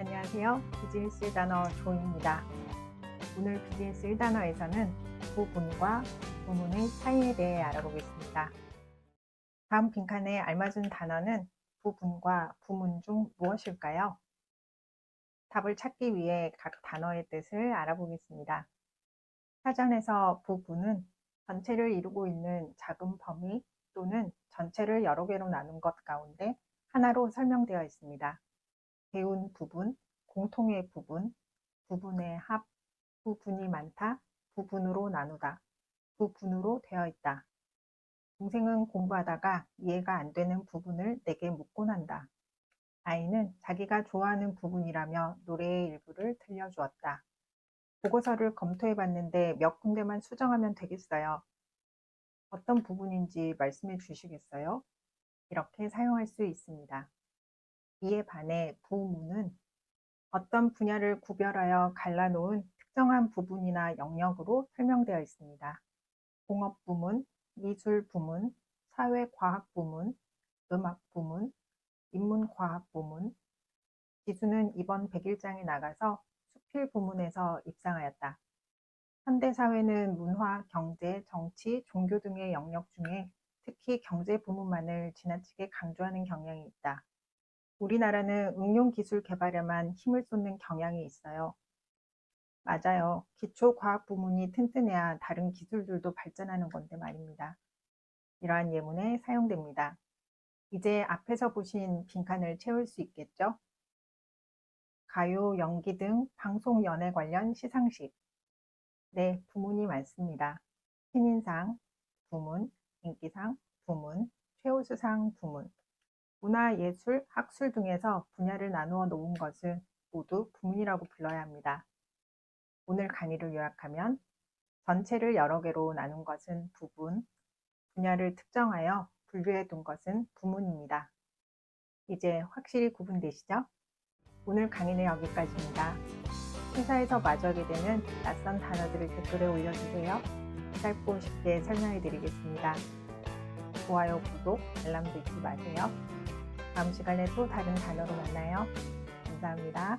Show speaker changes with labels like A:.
A: 안녕하세요. 비즈니스 1단어 조입니다. 오늘 비즈니스 1단어에서는 부분과 부문의 차이에 대해 알아보겠습니다. 다음 빈칸에 알맞은 단어는 부분과 부문 중 무엇일까요? 답을 찾기 위해 각 단어의 뜻을 알아보겠습니다. 사전에서 부분은 전체를 이루고 있는 작은 범위 또는 전체를 여러 개로 나눈 것 가운데 하나로 설명되어 있습니다. 배운 부분, 공통의 부분, 부분의 합, 부분이 많다, 부분으로 나누다, 부분으로 되어 있다. 동생은 공부하다가 이해가 안 되는 부분을 내게 묻곤 한다. 아이는 자기가 좋아하는 부분이라며 노래의 일부를 들려주었다. 보고서를 검토해 봤는데 몇 군데만 수정하면 되겠어요. 어떤 부분인지 말씀해 주시겠어요? 이렇게 사용할 수 있습니다. 이에 반해 부문은 어떤 분야를 구별하여 갈라놓은 특정한 부분이나 영역으로 설명되어 있습니다. 공업 부문, 미술 부문, 사회과학 부문, 음악 부문, 인문과학 부문, 지수는 이번 100일장에 나가서 수필 부문에서 입상하였다. 현대사회는 문화, 경제, 정치, 종교 등의 영역 중에 특히 경제 부문만을 지나치게 강조하는 경향이 있다. 우리나라는 응용 기술 개발에만 힘을 쏟는 경향이 있어요. 맞아요. 기초 과학 부문이 튼튼해야 다른 기술들도 발전하는 건데 말입니다. 이러한 예문에 사용됩니다. 이제 앞에서 보신 빈칸을 채울 수 있겠죠? 가요, 연기 등 방송 연예 관련 시상식. 네, 부문이 많습니다. 신인상, 부문, 인기상, 부문, 최우수상, 부문. 문화, 예술, 학술 등에서 분야를 나누어 놓은 것은 모두 부문이라고 불러야 합니다. 오늘 강의를 요약하면 전체를 여러 개로 나눈 것은 부분, 분야를 특정하여 분류해 둔 것은 부문입니다. 이제 확실히 구분되시죠? 오늘 강의는 여기까지입니다. 회사에서 마주하게 되는 낯선 단어들을 댓글에 올려주세요. 짧고 쉽게 설명해 드리겠습니다. 좋아요, 구독, 알람도 잊지 마세요. 다음 시간에 또 다른 단어로 만나요. 감사합니다.